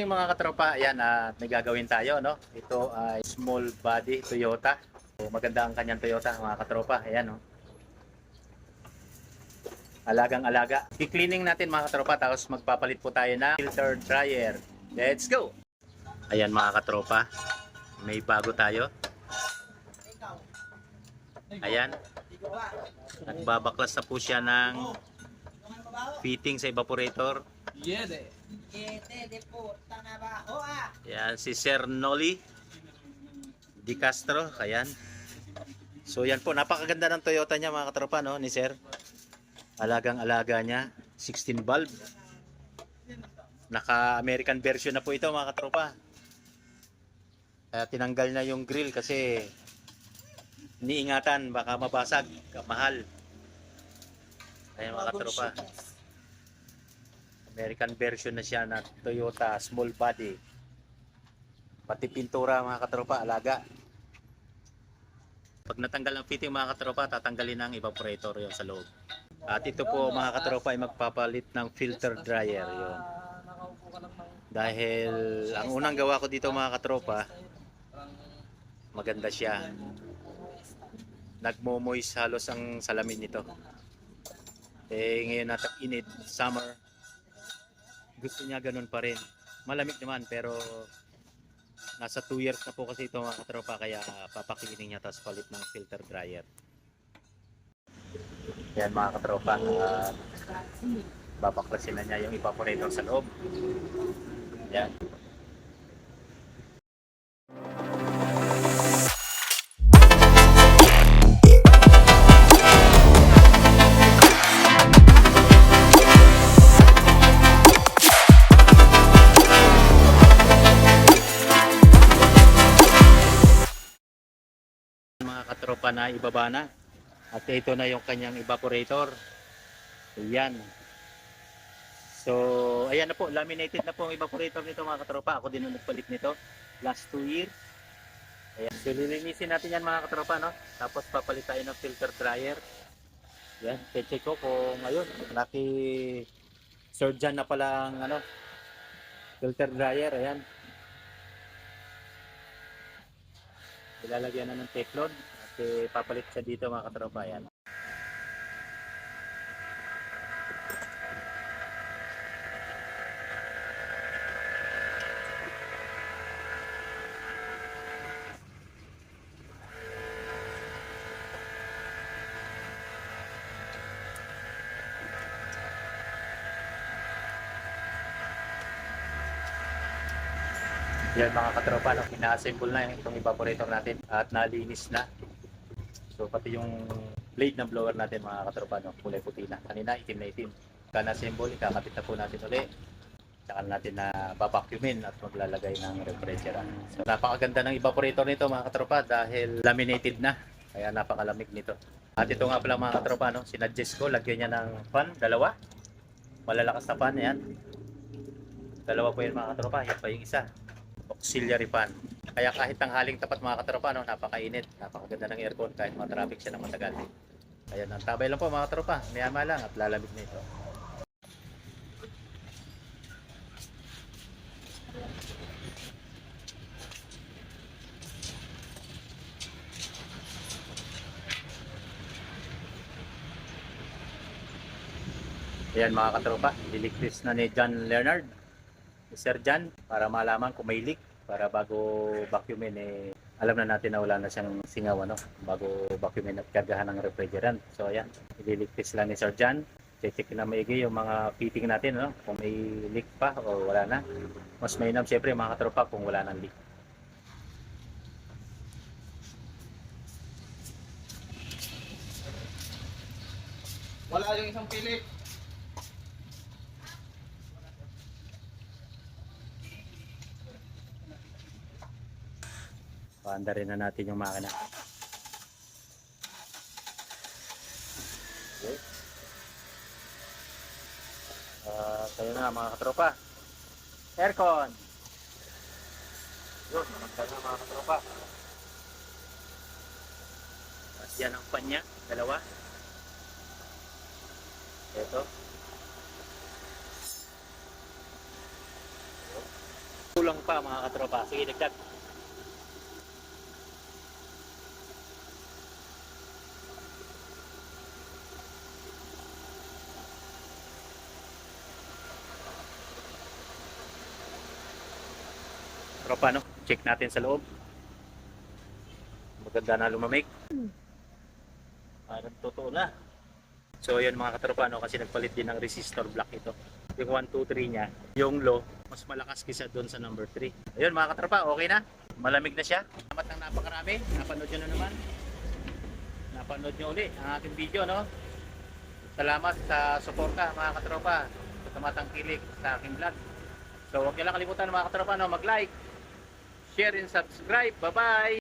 morning mga katropa. Ayan, at may gagawin tayo, no? Ito ay small body Toyota. So, maganda ang kanyang Toyota, mga katropa. Ayan, no? Alagang alaga. I-cleaning natin mga katropa, tapos magpapalit po tayo ng filter dryer. Let's go! Ayan mga katropa, may bago tayo. Ayan, nagbabaklas na po siya ng fitting sa evaporator. Yede. Siete de puta na baho ah. Yan, si Sir Noli Di Castro, ayan. So yan po, napakaganda ng Toyota niya mga katropa, no, ni Sir. Alagang-alaga niya, 16 valve. Naka-American version na po ito mga katropa. Kaya tinanggal na yung grill kasi niingatan, baka mabasag, mahal. Ayan mga katropa. American version na siya na Toyota small body. Pati pintura mga katropa, alaga. Pag natanggal ang fitting mga katropa, tatanggalin ang evaporator yung sa loob. At ito po mga katropa ay magpapalit ng filter dryer ng Dahil ang unang gawa ko dito mga katropa, maganda siya. Nagmo-moist halos ang salamin nito. Eh ngayon nata init, summer, gusto niya ganun pa rin. Malamig naman pero nasa 2 years na po kasi ito mga katropa kaya papakilining niya tapos palit ng filter dryer. Yan mga katropa, uh, babaklasin na niya yung evaporator sa loob. Yan. Katropa na ibaba na. At ito na yung kanyang evaporator. Ayan. So, ayan na po. Laminated na po ang evaporator nito mga katropa. Ako din nagpalit nito. Last 2 years. Ayan. So, lilinisin natin yan mga katropa. No? Tapos papalit tayo ng filter dryer. Yan. Check ko kung ayun. Naki surgeon na pala ang ano, filter dryer. Ayan. Ilalagyan na ng teflon eh, papalit siya dito mga katropa yan. Yan mga katropa, no, ina-assemble na itong evaporator natin at nalinis na. So pati yung blade ng blower natin mga katropa, kulay puti na. Kanina itim na itim. Kana-assemble, ikakapit na po natin uli. Tsaka natin na babacuumin at maglalagay ng refrigerant. So napakaganda ng evaporator nito mga katropa dahil laminated na. Kaya napakalamig nito. At ito nga pala mga katropa, no, sinadjust ko, lagyan niya ng fan, dalawa. Malalakas na fan, yan. Dalawa po yun mga katropa, yan pa yung isa auxiliary fan. Kaya kahit tanghaling tapat mga katropa, no, napakainit, napakaganda ng aircon kahit mga traffic siya ng matagal. Ayan, ang tabay lang po mga katropa, maya lang at lalamig na ito. Ayan mga katropa, liligtis na ni John Leonard ni Sir Jan para malaman kung may leak para bago vacuumin eh alam na natin na wala na siyang singaw ano bago vacuumin at kargahan ng refrigerant. So ayan, ililigtis lang ni Sir Jan. Check na maigi yung mga fitting natin no kung may leak pa o wala na. Mas mainam siyempre mga katropa kung wala nang leak. Wala yung isang pili. Paanda rin na natin yung makina. Okay. Ah, tayo na mga katropa. Aircon. Yun, naman na mga katropa. Tapos yan ang panya, dalawa. Ito. Kulang pa mga katropa. Sige, dagdag. Tropa, no? Check natin sa loob. Maganda na lumamig. Parang totoo na. So yun mga katropa, no? kasi nagpalit din ng resistor block ito. Yung 1, 2, 3 niya, yung low, mas malakas kisa doon sa number 3. Ayun mga katropa, okay na. Malamig na siya. Salamat ng napakarami. Napanood nyo na naman. Napanood nyo uli ang ating video, no? Salamat sa suporta mga katropa. Sa tumatangkilik sa aking vlog. So huwag nyo lang kalimutan mga katropa, no? mag-like, share and subscribe. Bye-bye!